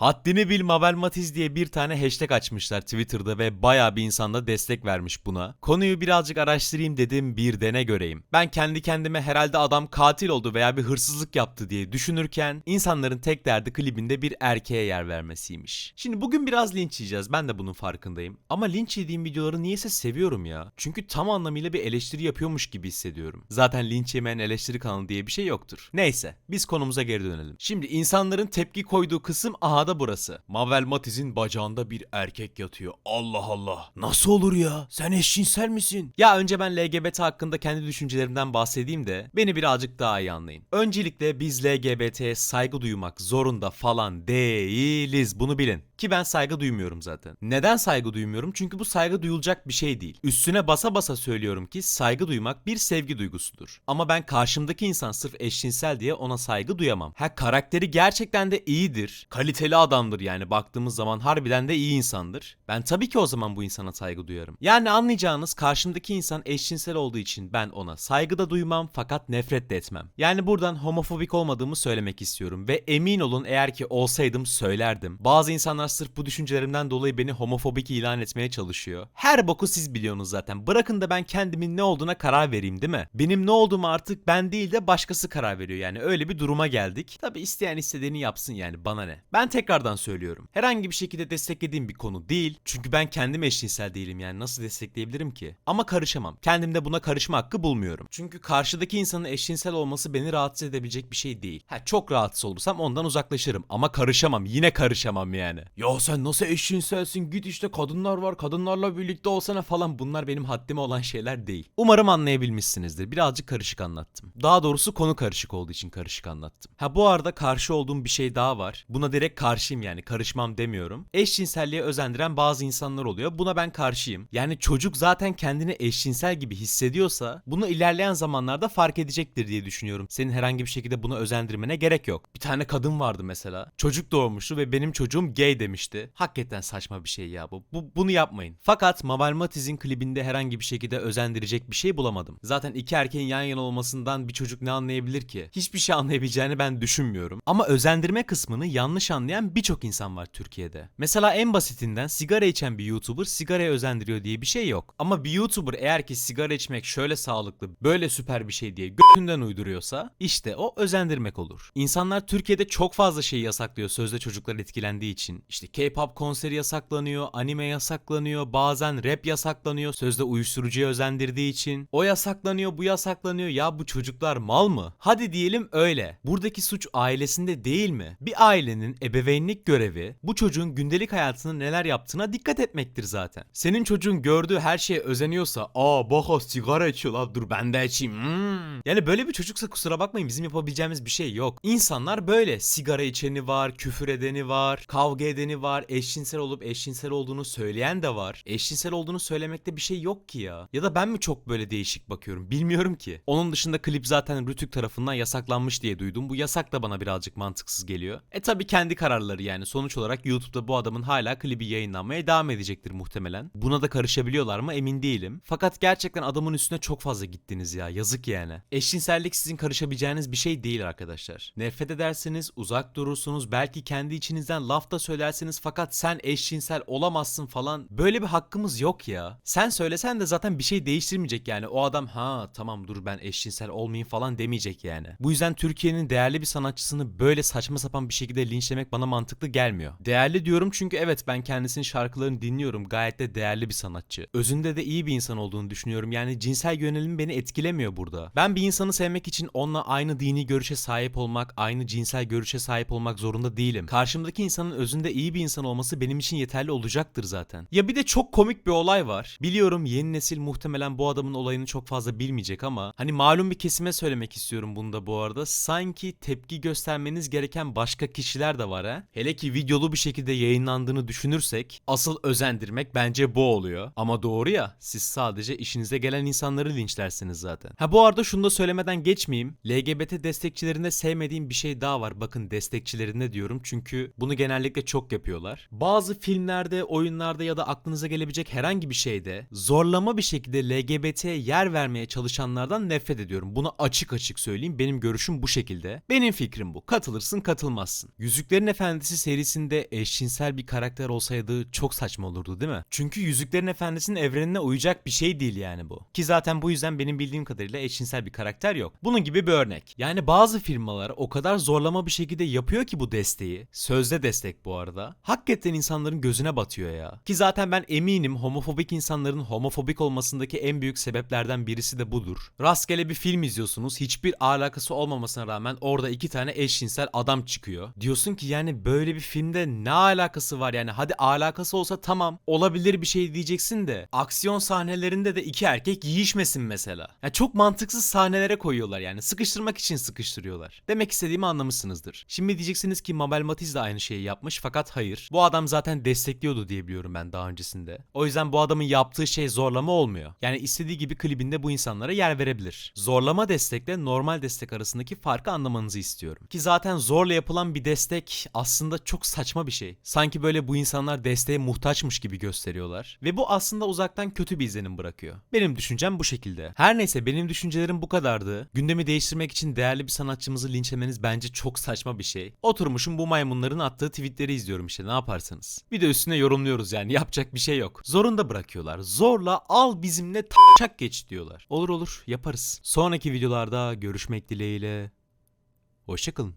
Haddini bil Mabel Matiz diye bir tane hashtag açmışlar Twitter'da ve bayağı bir insan da destek vermiş buna. Konuyu birazcık araştırayım dedim bir dene göreyim. Ben kendi kendime herhalde adam katil oldu veya bir hırsızlık yaptı diye düşünürken insanların tek derdi klibinde bir erkeğe yer vermesiymiş. Şimdi bugün biraz linç yiyeceğiz ben de bunun farkındayım. Ama linç yediğim videoları niyeyse seviyorum ya. Çünkü tam anlamıyla bir eleştiri yapıyormuş gibi hissediyorum. Zaten linç yemeyen eleştiri kanalı diye bir şey yoktur. Neyse biz konumuza geri dönelim. Şimdi insanların tepki koyduğu kısım aha da burası. Mabel Matiz'in bacağında bir erkek yatıyor. Allah Allah. Nasıl olur ya? Sen eşcinsel misin? Ya önce ben LGBT hakkında kendi düşüncelerimden bahsedeyim de beni birazcık daha iyi anlayın. Öncelikle biz LGBT'ye saygı duymak zorunda falan değiliz. Bunu bilin. Ki ben saygı duymuyorum zaten. Neden saygı duymuyorum? Çünkü bu saygı duyulacak bir şey değil. Üstüne basa basa söylüyorum ki saygı duymak bir sevgi duygusudur. Ama ben karşımdaki insan sırf eşcinsel diye ona saygı duyamam. Ha karakteri gerçekten de iyidir. Kaliteli adamdır yani baktığımız zaman harbiden de iyi insandır. Ben tabii ki o zaman bu insana saygı duyarım. Yani anlayacağınız karşımdaki insan eşcinsel olduğu için ben ona saygı da duymam fakat nefret de etmem. Yani buradan homofobik olmadığımı söylemek istiyorum ve emin olun eğer ki olsaydım söylerdim. Bazı insanlar sırf bu düşüncelerimden dolayı beni homofobik ilan etmeye çalışıyor. Her boku siz biliyorsunuz zaten. Bırakın da ben kendimin ne olduğuna karar vereyim değil mi? Benim ne olduğumu artık ben değil de başkası karar veriyor yani. Öyle bir duruma geldik. Tabi isteyen istediğini yapsın yani bana ne. Ben tekrardan söylüyorum. Herhangi bir şekilde desteklediğim bir konu değil. Çünkü ben kendim eşcinsel değilim yani nasıl destekleyebilirim ki? Ama karışamam. Kendimde buna karışma hakkı bulmuyorum. Çünkü karşıdaki insanın eşcinsel olması beni rahatsız edebilecek bir şey değil. Ha çok rahatsız olursam ondan uzaklaşırım ama karışamam. Yine karışamam yani. Ya sen nasıl eşcinselsin? Git işte kadınlar var. Kadınlarla birlikte olsana falan. Bunlar benim haddime olan şeyler değil. Umarım anlayabilmişsinizdir. Birazcık karışık anlattım. Daha doğrusu konu karışık olduğu için karışık anlattım. Ha bu arada karşı olduğum bir şey daha var. Buna direkt karşıyım yani. Karışmam demiyorum. Eşcinselliğe özendiren bazı insanlar oluyor. Buna ben karşıyım. Yani çocuk zaten kendini eşcinsel gibi hissediyorsa bunu ilerleyen zamanlarda fark edecektir diye düşünüyorum. Senin herhangi bir şekilde buna özendirmene gerek yok. Bir tane kadın vardı mesela. Çocuk doğurmuştu ve benim çocuğum gay demişti. Hakikaten saçma bir şey ya bu. bu bunu yapmayın. Fakat Mabel Matiz'in klibinde herhangi bir şekilde özendirecek bir şey bulamadım. Zaten iki erkeğin yan yana olmasından bir çocuk ne anlayabilir ki? Hiçbir şey anlayabileceğini ben düşünmüyorum. Ama özendirme kısmını yanlış anlayan birçok insan var Türkiye'de. Mesela en basitinden sigara içen bir YouTuber sigaraya özendiriyor diye bir şey yok. Ama bir YouTuber eğer ki sigara içmek şöyle sağlıklı, böyle süper bir şey diye götünden uyduruyorsa işte o özendirmek olur. İnsanlar Türkiye'de çok fazla şeyi yasaklıyor sözde çocuklar etkilendiği için. İşte K-pop konseri yasaklanıyor, anime yasaklanıyor, bazen rap yasaklanıyor sözde uyuşturucuya özendirdiği için. O yasaklanıyor, bu yasaklanıyor. Ya bu çocuklar mal mı? Hadi diyelim öyle. Buradaki suç ailesinde değil mi? Bir ailenin ebeveynlik görevi bu çocuğun gündelik hayatında neler yaptığına dikkat etmektir zaten. Senin çocuğun gördüğü her şeye özeniyorsa aa bak sigara içiyor la dur ben de içeyim. Hmm. Yani böyle bir çocuksa kusura bakmayın bizim yapabileceğimiz bir şey yok. İnsanlar böyle sigara içeni var, küfür edeni var, kavga edeni var, eşcinsel olup eşcinsel olduğunu söyleyen de var. Eşcinsel olduğunu söylemekte bir şey yok ki ya. Ya da ben mi çok böyle değişik bakıyorum bilmiyorum ki. Onun dışında klip zaten Rütük tarafından yasaklanmış diye duydum. Bu yasak da bana birazcık mantıksız geliyor. E tabi kendi kararları yani. Sonuç olarak YouTube'da bu adamın hala klibi yayınlanmaya devam edecektir muhtemelen. Buna da karışabiliyorlar mı emin değilim. Fakat gerçekten adamın üstüne çok fazla gittiniz ya. Yazık yani. Eşcinsellik sizin karışabileceğiniz bir şey değil arkadaşlar. Nefret edersiniz, uzak durursunuz, belki kendi içinizden laf da söylersiniz fakat sen eşcinsel olamazsın falan. Böyle bir hakkımız yok ya. Sen söylesen de zaten bir şey değiştirmeyecek yani. O adam ha tamam dur ben eşcinsel olmayayım falan demeyecek yani. Bu yüzden Türkiye'nin değerli bir sanatçısını böyle saçma sapan bir şekilde linçlemek bana mantıklı gelmiyor. Değerli diyorum çünkü evet ben kendisinin şarkılarını dinliyorum. Gayet de değerli bir sanatçı. Özünde de iyi bir insan olduğunu düşünüyorum. Yani cinsel yönelim beni etkilemiyor burada. Ben bir insanı sevmek için onunla aynı dini görüşe sahip olmak, aynı cinsel görüşe sahip olmak zorunda değilim. Karşımdaki insanın özünde bir insan olması benim için yeterli olacaktır zaten. Ya bir de çok komik bir olay var. Biliyorum yeni nesil muhtemelen bu adamın olayını çok fazla bilmeyecek ama hani malum bir kesime söylemek istiyorum bunda bu arada. Sanki tepki göstermeniz gereken başka kişiler de var ha. Hele ki videolu bir şekilde yayınlandığını düşünürsek asıl özendirmek bence bu oluyor. Ama doğru ya siz sadece işinize gelen insanları linçlersiniz zaten. Ha bu arada şunu da söylemeden geçmeyeyim. LGBT destekçilerinde sevmediğim bir şey daha var. Bakın destekçilerinde diyorum çünkü bunu genellikle çok yapıyorlar. Bazı filmlerde, oyunlarda ya da aklınıza gelebilecek herhangi bir şeyde zorlama bir şekilde LGBT'ye yer vermeye çalışanlardan nefret ediyorum. Bunu açık açık söyleyeyim. Benim görüşüm bu şekilde. Benim fikrim bu. Katılırsın, katılmazsın. Yüzüklerin Efendisi serisinde eşcinsel bir karakter olsaydı çok saçma olurdu değil mi? Çünkü Yüzüklerin Efendisi'nin evrenine uyacak bir şey değil yani bu. Ki zaten bu yüzden benim bildiğim kadarıyla eşcinsel bir karakter yok. Bunun gibi bir örnek. Yani bazı firmalar o kadar zorlama bir şekilde yapıyor ki bu desteği. Sözde destek bu arada. Hakikaten insanların gözüne batıyor ya. Ki zaten ben eminim homofobik insanların homofobik olmasındaki en büyük sebeplerden birisi de budur. Rastgele bir film izliyorsunuz. Hiçbir alakası olmamasına rağmen orada iki tane eşcinsel adam çıkıyor. Diyorsun ki yani böyle bir filmde ne alakası var yani hadi alakası olsa tamam olabilir bir şey diyeceksin de aksiyon sahnelerinde de iki erkek yiyişmesin mesela. Yani çok mantıksız sahnelere koyuyorlar yani sıkıştırmak için sıkıştırıyorlar. Demek istediğimi anlamışsınızdır. Şimdi diyeceksiniz ki Mabel Matiz de aynı şeyi yapmış fakat hayır. Bu adam zaten destekliyordu diye biliyorum ben daha öncesinde. O yüzden bu adamın yaptığı şey zorlama olmuyor. Yani istediği gibi klibinde bu insanlara yer verebilir. Zorlama destekle normal destek arasındaki farkı anlamanızı istiyorum. Ki zaten zorla yapılan bir destek aslında çok saçma bir şey. Sanki böyle bu insanlar desteğe muhtaçmış gibi gösteriyorlar. Ve bu aslında uzaktan kötü bir izlenim bırakıyor. Benim düşüncem bu şekilde. Her neyse benim düşüncelerim bu kadardı. Gündemi değiştirmek için değerli bir sanatçımızı linçlemeniz bence çok saçma bir şey. Oturmuşum bu maymunların attığı tweetleri izliyorum işte ne yaparsınız. Bir de üstüne yorumluyoruz yani yapacak bir şey yok. Zorunda bırakıyorlar. Zorla al bizimle çak geç diyorlar. Olur olur yaparız. Sonraki videolarda görüşmek dileğiyle. Hoşçakalın.